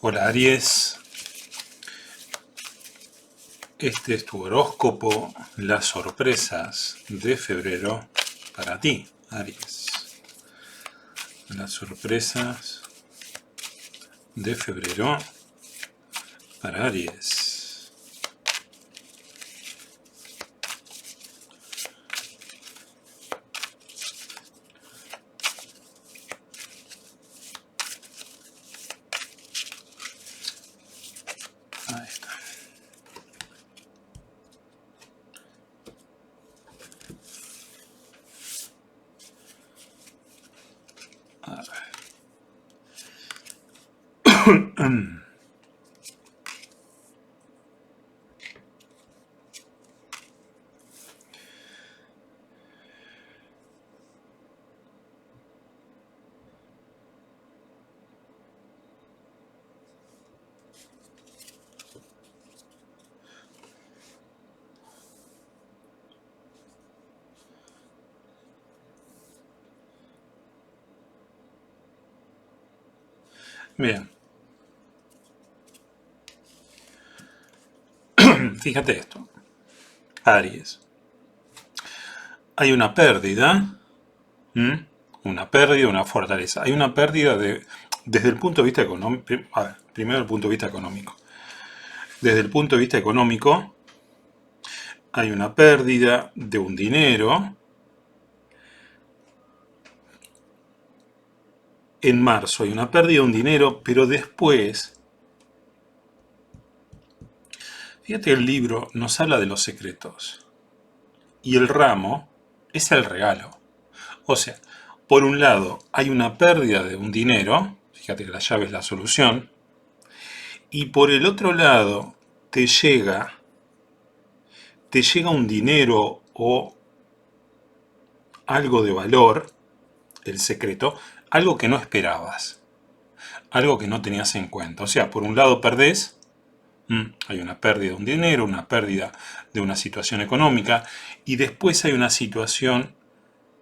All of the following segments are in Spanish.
Hola Aries, este es tu horóscopo, las sorpresas de febrero para ti, Aries. Las sorpresas de febrero para Aries. Ahí está. A ver. Bien. Fíjate esto. Aries. Hay una pérdida. Una pérdida, una fortaleza. Hay una pérdida de, desde el punto de vista económico. Primero el punto de vista económico. Desde el punto de vista económico, hay una pérdida de un dinero. En marzo hay una pérdida de un dinero, pero después, fíjate el libro nos habla de los secretos. Y el ramo es el regalo. O sea, por un lado hay una pérdida de un dinero, fíjate que la llave es la solución, y por el otro lado te llega, te llega un dinero o algo de valor, el secreto, algo que no esperabas, algo que no tenías en cuenta. O sea, por un lado perdés, mm, hay una pérdida de un dinero, una pérdida de una situación económica, y después hay una situación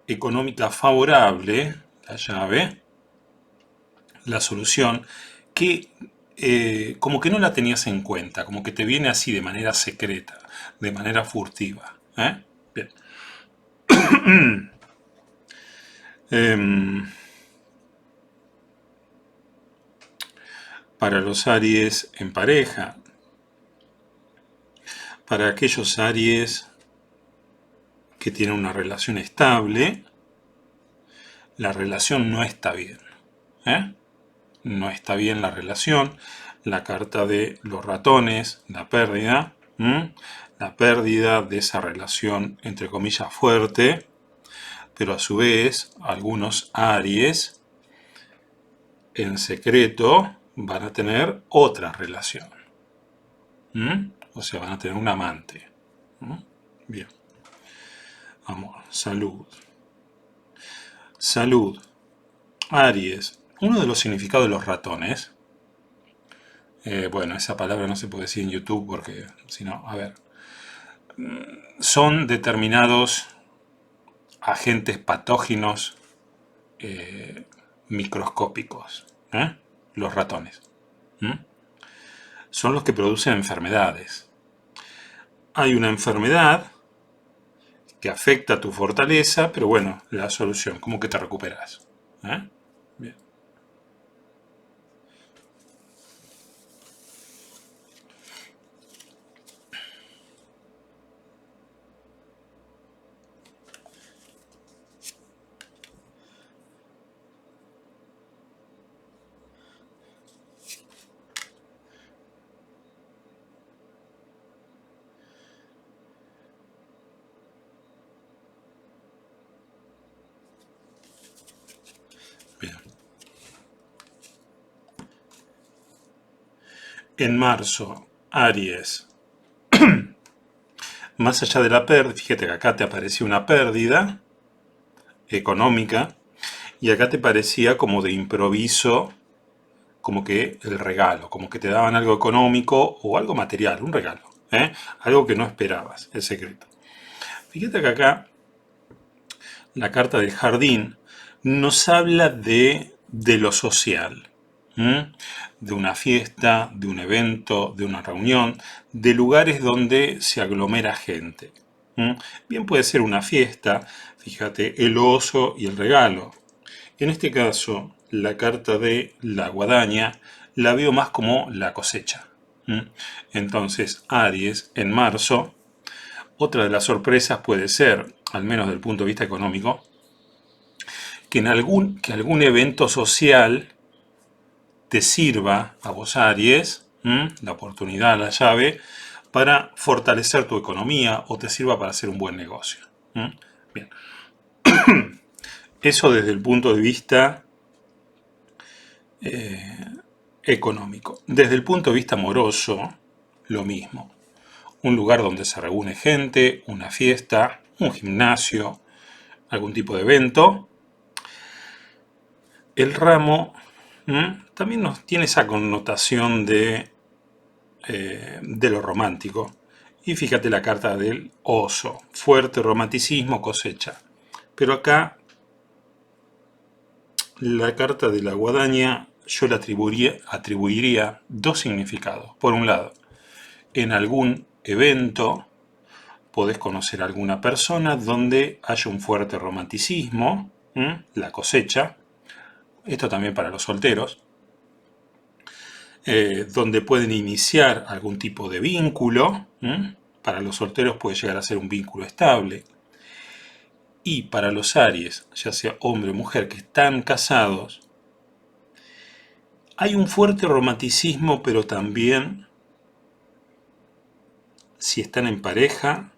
económica favorable, la llave, la solución, que eh, como que no la tenías en cuenta, como que te viene así de manera secreta, de manera furtiva. ¿eh? Bien. Em, para los Aries en pareja, para aquellos Aries que tienen una relación estable, la relación no está bien. ¿eh? No está bien la relación. La carta de los ratones, la pérdida, la pérdida de esa relación entre comillas fuerte, pero a su vez algunos Aries en secreto van a tener otra relación. O sea, van a tener un amante. Bien. Amor, salud. Salud. Aries. Uno de los significados de los ratones. eh, bueno, esa palabra no se puede decir en YouTube porque, si no, a ver. Son determinados agentes patógenos eh, microscópicos. ¿eh? Los ratones. Son los que producen enfermedades. Hay una enfermedad que afecta tu fortaleza, pero bueno, la solución, ¿cómo que te recuperas? ¿Eh? Bien. Bien. En marzo, Aries, más allá de la pérdida, fíjate que acá te apareció una pérdida económica y acá te parecía como de improviso, como que el regalo, como que te daban algo económico o algo material, un regalo, ¿eh? algo que no esperabas, el secreto. Fíjate que acá la carta del jardín nos habla de, de lo social. De una fiesta, de un evento, de una reunión, de lugares donde se aglomera gente. Bien puede ser una fiesta, fíjate, el oso y el regalo. En este caso, la carta de la guadaña la veo más como la cosecha. Entonces, Aries en marzo, otra de las sorpresas puede ser, al menos del punto de vista económico, que, en que algún evento social te sirva a vos Aries, la oportunidad, la llave, para fortalecer tu economía o te sirva para hacer un buen negocio. Bien. Eso desde el punto de vista eh, económico. Desde el punto de vista amoroso, lo mismo. Un lugar donde se reúne gente, una fiesta, un gimnasio, algún tipo de evento. El ramo también nos tiene esa connotación de, eh, de lo romántico. Y fíjate la carta del oso, fuerte romanticismo, cosecha. Pero acá la carta de la guadaña yo le atribuiría, atribuiría dos significados. Por un lado, en algún evento podés conocer a alguna persona donde haya un fuerte romanticismo, la cosecha, esto también para los solteros, eh, donde pueden iniciar algún tipo de vínculo, para los solteros puede llegar a ser un vínculo estable, y para los Aries, ya sea hombre o mujer que están casados, hay un fuerte romanticismo, pero también, si están en pareja,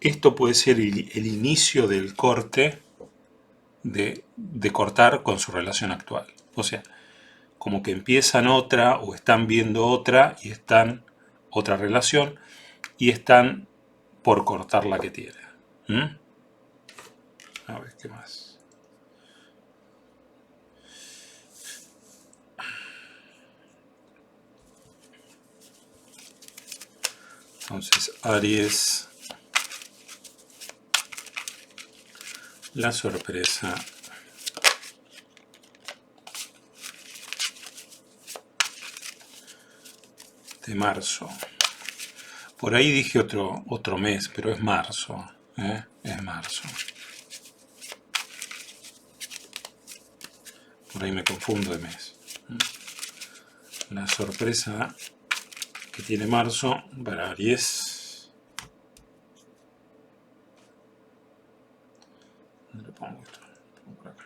esto puede ser el, inicio del corte, de, de cortar con su relación actual. O sea, como que empiezan otra o están viendo otra y están otra relación y están por cortar la que tienen. A ver, ¿qué más? Entonces, Aries, la sorpresa de marzo. Por ahí dije otro, otro mes, pero es marzo. ¿eh? Es marzo. Por ahí me confundo de mes. La sorpresa que tiene marzo para Aries. ¿Dónde le pongo esto? pongo por acá.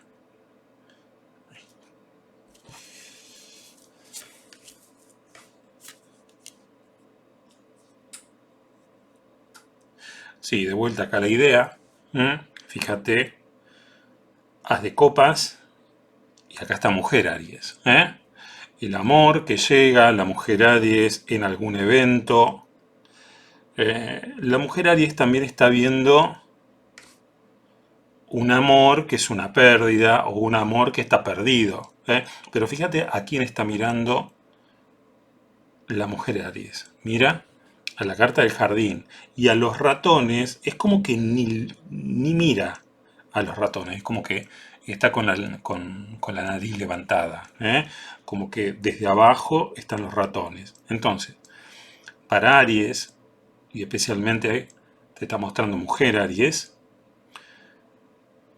Sí, de vuelta acá la idea. Fíjate, haz de copas y acá está mujer Aries. ¿eh? el amor que llega, la mujer Aries en algún evento. Eh, la mujer Aries también está viendo un amor que es una pérdida o un amor que está perdido. ¿eh? Pero fíjate a quién está mirando la mujer Aries. Mira a la carta del jardín. Y a los ratones es como que ni, ni mira a los ratones. Es como que está con la, con, la nariz levantada, ¿eh? como que desde abajo están los ratones. Entonces, para Aries, y especialmente te está mostrando mujer Aries,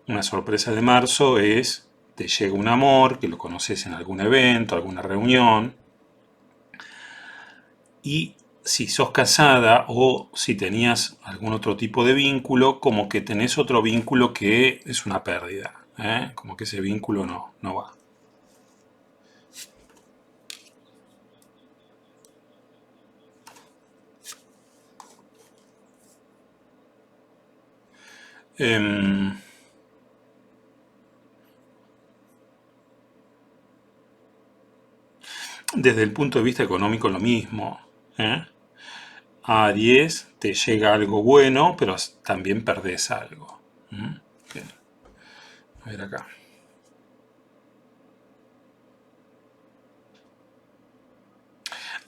una sorpresa de marzo es, te llega un amor, que lo conoces en algún evento, alguna reunión, y si sos casada o si tenías algún otro tipo de vínculo, como que tenés otro vínculo que es una pérdida. ¿eh? como que ese vínculo no, no va. Em, desde el punto de vista económico lo mismo. ¿eh? Aries te llega algo bueno, pero también perdés algo ver acá.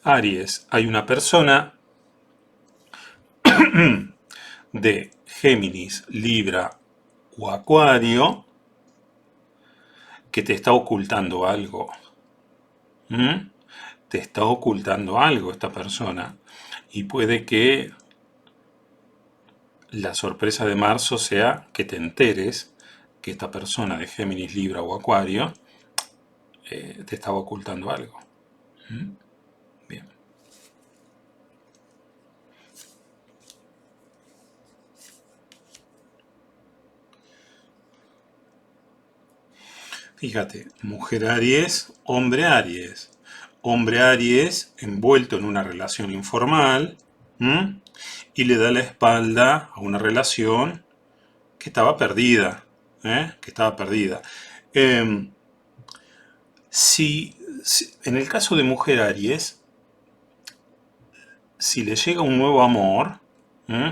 Aries, hay una persona de Géminis, Libra o Acuario que te está ocultando algo. te está ocultando algo esta persona y puede que la sorpresa de marzo sea que te enteres que esta persona de Géminis, Libra o Acuario eh, te estaba ocultando algo. Bien. Fíjate, mujer Aries, hombre Aries. Hombre Aries envuelto en una relación informal y le da la espalda a una relación que estaba perdida. ¿eh? Que estaba perdida. Em, si, en el caso de mujer Aries, si le llega un nuevo amor,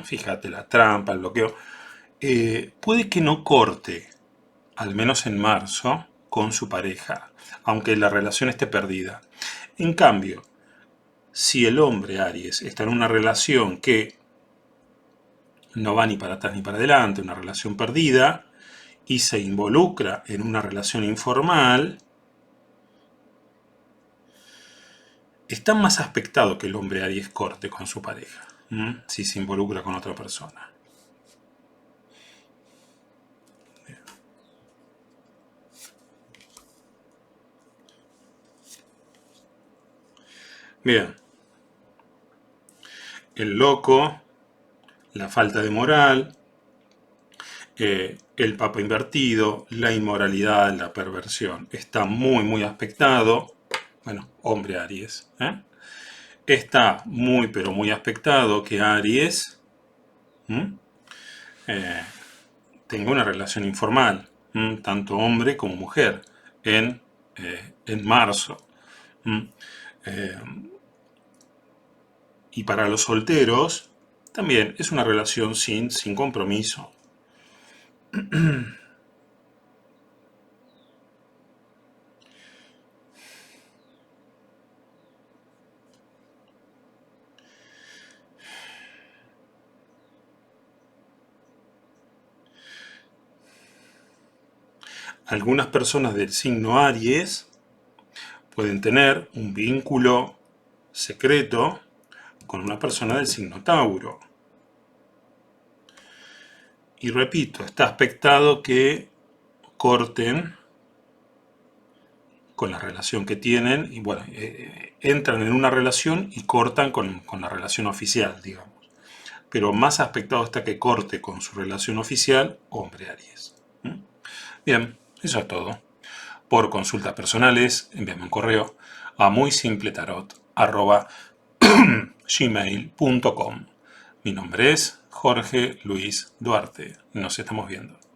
fíjate, la trampa, el bloqueo, eh, puede que no corte, al menos en marzo, con su pareja, aunque la relación esté perdida. En cambio, si el hombre Aries está en una relación que no va ni para atrás ni para adelante, una relación perdida, y se involucra en una relación informal, está más aspectado que el hombre Aries corte con su pareja, si se involucra con otra persona. Bien. El loco, la falta de moral, eh, el papa invertido, la inmoralidad, la perversión. Está muy, muy aspectado. Bueno, hombre Aries. ¿eh? Está muy, pero muy aspectado que Aries eh, tenga una relación informal, tanto hombre como mujer, en, en marzo. Y para los solteros, también es una relación sin, sin compromiso. Algunas personas del signo Aries pueden tener un vínculo secreto con una persona del signo Tauro. Y repito, está aspectado que corten con la relación que tienen y bueno, eh, entran en una relación y cortan con, la relación oficial, digamos. Pero más aspectado está que corte con su relación oficial, hombre Aries. Bien, eso es todo. Por consultas personales, envíame un correo a muy gmail.com. Mi nombre es Jorge Luis Duarte. Nos estamos viendo.